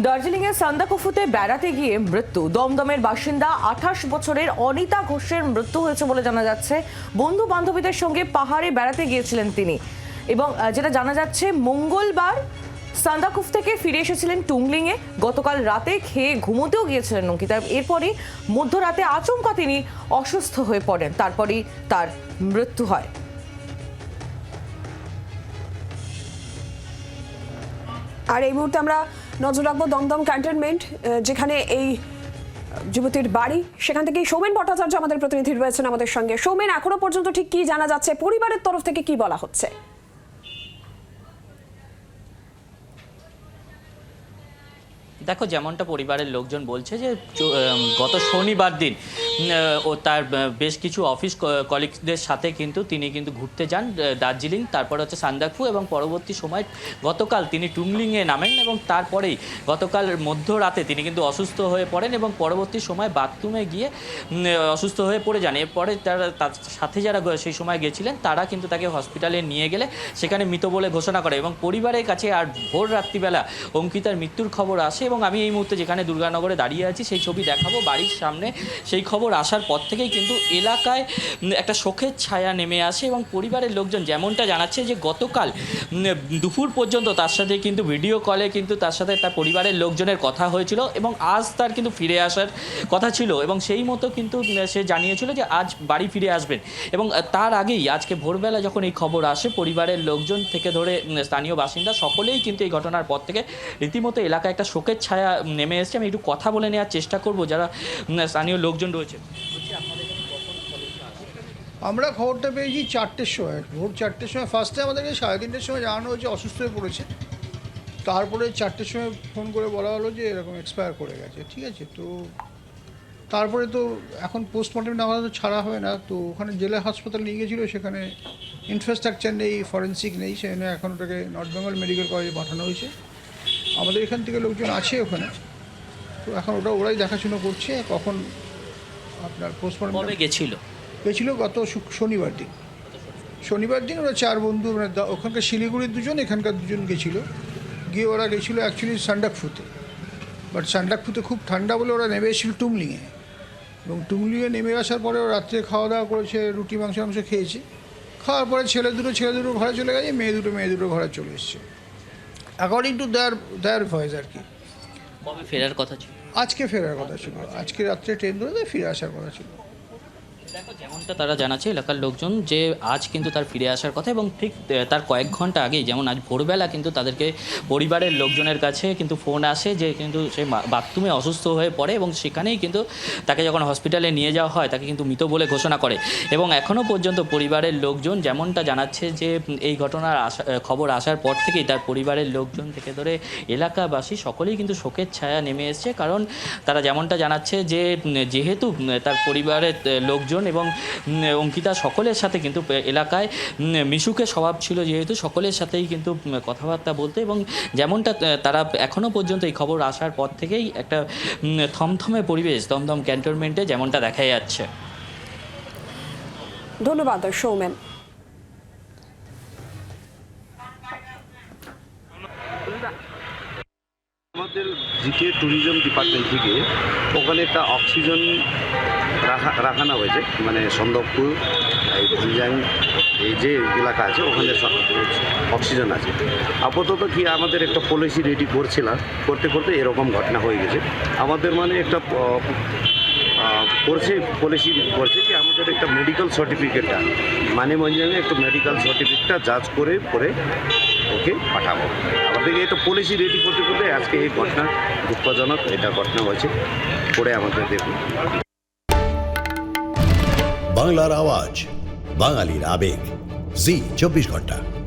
দার্জিলিং এর সান্দাকফুতে বেড়াতে গিয়ে মৃত্যু। দমদমের বাসিন্দা আঠাশ বছরের অনিতা ঘোষের মৃত্যু হয়েছে বলে জানা যাচ্ছে। বন্ধু বান্ধবীদের সঙ্গে পাহাড়ে বেড়াতে গিয়েছিলেন তিনি। এবং যেটা জানা যাচ্ছে, মঙ্গলবার সান্দাকুফ থেকে ফিরে এসেছিলেন টুংলিংয়ে। গতকাল রাতে খেয়ে ঘুমোতেও গিয়েছিলেন অঙ্কিতা। এরপরই মধ্যরাতে আচমকা তিনি অসুস্থ হয়ে পড়েন। তারপরই তার মৃত্যু হয়। আর এই মুহূর্তে আমরা নজর রাখব দমদম ক্যান্টনমেন্ট যেখানে এই যুবতীর বাড়ি, সেখান থেকে সৌমেন ভট্টাচার্য আমাদের প্রতিনিধি রয়েছেন আমাদের সঙ্গে। সৌমেন, এখনও পর্যন্ত ঠিক কি জানা যাচ্ছে? পরিবারের তরফ থেকে কি বলা হচ্ছে? দেখো, যেমনটা পরিবারের লোকজন বলছে যে গত শনিবার দিন ও তার বেশ কিছু অফিস কলিগদের সাথে কিন্তু তিনি কিন্তু ঘুরতে যান দার্জিলিং, তারপর হচ্ছে সান্দাকফু এবং পরবর্তী সময় গতকাল তিনি টুংলিংয়ে নামেন এবং তারপরেই গতকাল মধ্যরাতে তিনি কিন্তু অসুস্থ হয়ে পড়েন এবং পরবর্তী সময় বাথরুমে গিয়ে অসুস্থ হয়ে পড়ে যান। এরপরে তারা, তার সাথে যারা সেই সময় গেছিলেন, তারা কিন্তু তাকে হসপিটালে নিয়ে গেলে সেখানে মৃত বলে ঘোষণা করে এবং পরিবারের কাছে আর ভোর রাত্রিবেলা অঙ্কিতার মৃত্যুর খবর আসে এবং আমি এই মুহূর্তে যেখানে দুর্গানগরে দাঁড়িয়ে আছি, সেই ছবি দেখাবো। বাড়ির সামনে সেই খবর আসার পর থেকেই কিন্তু এলাকায় একটা শোকের ছায়া নেমে আসে এবং পরিবারের লোকজন যেমনটা জানাচ্ছে যে গতকাল দুপুর পর্যন্ত তার সাথে কিন্তু ভিডিও কলে কিন্তু তার সাথে তার পরিবারের লোকজনের কথা হয়েছিল এবং আজ তার কিন্তু ফিরে আসার কথা ছিল এবং সেই মতো কিন্তু সে জানিয়েছিল যে আজ বাড়ি ফিরে আসবেন এবং তার আগেই আজকে ভোরবেলা যখন এই খবর আসে, পরিবারের লোকজন থেকে ধরে স্থানীয় বাসিন্দা সকলেই কিন্তু এই ঘটনার পর থেকে রীতিমতো এলাকায় একটা শোকের ছায়া নেমে এসেছে। আমি একটু কথা বলে নেওয়ার চেষ্টা করব যারা স্থানীয় লোকজন রয়েছে। আমরা খবরটা পেয়েছি চারটের সময়, ভোর চারটের সময়। ফার্স্টে আমাদেরকে সাড়ে তিনটের সময় জানানো হয়েছে, অসুস্থ হয়ে পড়েছে। তারপরে চারটের সময় ফোন করে বলা হলো যে এরকম এক্সপায়ার করে গেছে, ঠিক আছে? তো তারপরে তো এখন পোস্টমর্টম না হলে তো ছাড়া হবে না। তো ওখানে জেলা হাসপাতাল নিয়ে গেছিল সেখানে ইনফ্রাস্ট্রাকচার নেই ফরেন্সিক নেই, সেখানে এখন ওটাকে নর্থ বেঙ্গল মেডিকেল কলেজে পাঠানো হয়েছে। আমাদের এখান থেকে লোকজন আছে ওখানে। তো এখন ওটা ওরাই দেখাশুনো করছে, কখন আপনার পোস্টমর্টম কবে গেছিল? গেছিল গত শনিবার দিন। শনিবার দিন ওরা চার বন্ধু মানে ওখানকার শিলিগুড়ির দুজন এখানকার দুজন গেছিল। গিয়ে ওরা গেছিল অ্যাকচুয়ালি সান্ডাকফুতে। বাট সান্ডাকফুতে খুব ঠান্ডা বলে ওরা নেমে এসেছিল টুমলিংয়ে। এবং টুমলিংয়ে নেমে আসার পরে ওরা রাত্রে খাওয়া দাওয়া করেছে রুটি মাংস মাংস খেয়েছে। খাওয়ার পরে ছেলে দুটো ছেলে দুটো ঘরে চলে গেছে মেয়ে দুটো মেয়ে দুটো ঘরে চলে এসছে। According to their their voice আর কি। কবে ফেরার কথা ছিল? আজকে ফেরার কথা ছিল। আজকে রাত্রে ট্রেন ধরে ফিরে আসার কথা ছিল। যেমনটা তারা জানাচ্ছে এলাকার লোকজন যে আজ কিন্তু তার ফিরে আসার কথা এবং ঠিক তার কয়েক ঘণ্টা আগেই যেমন আজ ভোরবেলা কিন্তু তাদেরকে পরিবারের লোকজনের কাছে কিন্তু ফোন আসে যে কিন্তু সে বাথরুমে অসুস্থ হয়ে পড়ে এবং সেখানেই কিন্তু তাকে যখন হসপিটালে নিয়ে যাওয়া হয় তাকে কিন্তু মৃত বলে ঘোষণা করে। এবং এখনও পর্যন্ত পরিবারের লোকজন যেমনটা জানাচ্ছে যে এই ঘটনার আসা খবর আসার পর থেকেই তার পরিবারের লোকজন থেকে ধরে এলাকাবাসী সকলেই কিন্তু শোকের ছায়া নেমে এসছে। কারণ তারা যেমনটা জানাচ্ছে যে যেহেতু তার পরিবারের আহ, লোকজন এবং অঙ্কিতা সকলের সাথে কিন্তু এলাকায় মিশুকে স্বভাব ছিল যেহেতু সকলের সাথেই কিন্তু কথাবার্তা বলতে এবং যেমনটা তারা এখনও পর্যন্ত এই খবর আসার পর থেকেই একটা থমথমে পরিবেশ, দমদম ক্যান্টনমেন্টে যেমনটা দেখা যাচ্ছে। ধন্যবাদ, সৌমেন। আমাদের জিকে ট্যুরিজম ডিপার্টমেন্ট থেকে ওখানে একটা অক্সিজেন রাখা রাখানো হয়েছে মানে সন্দকপুর, এই জিজাং এই যে এলাকা আছে, ওখানে অক্সিজেন আছে। আপাতত কি আমাদের একটা পলিসি রেডি করছিলাম, করতে করতে এরকম ঘটনা হয়ে গেছে। আমাদের মানে একটা করছে পলিসি করছে কি আমাদের একটা মেডিকেল সার্টিফিকেটটা মানে মঞ্জানে একটা মেডিকেল সার্টিফিকেটটা যাচ করে পরে ওকে, পাঠাবো। আমাদের এই তো পলিসি রেডি করতে করতে আজকে এই ঘটনা দুঃখজনক, এটা ঘটনা হয়েছে। পরে আমাদের দেখুন। বাংলার আওয়াজ, বাঙালির আবেগ। জি, চব্বিশ ঘণ্টা।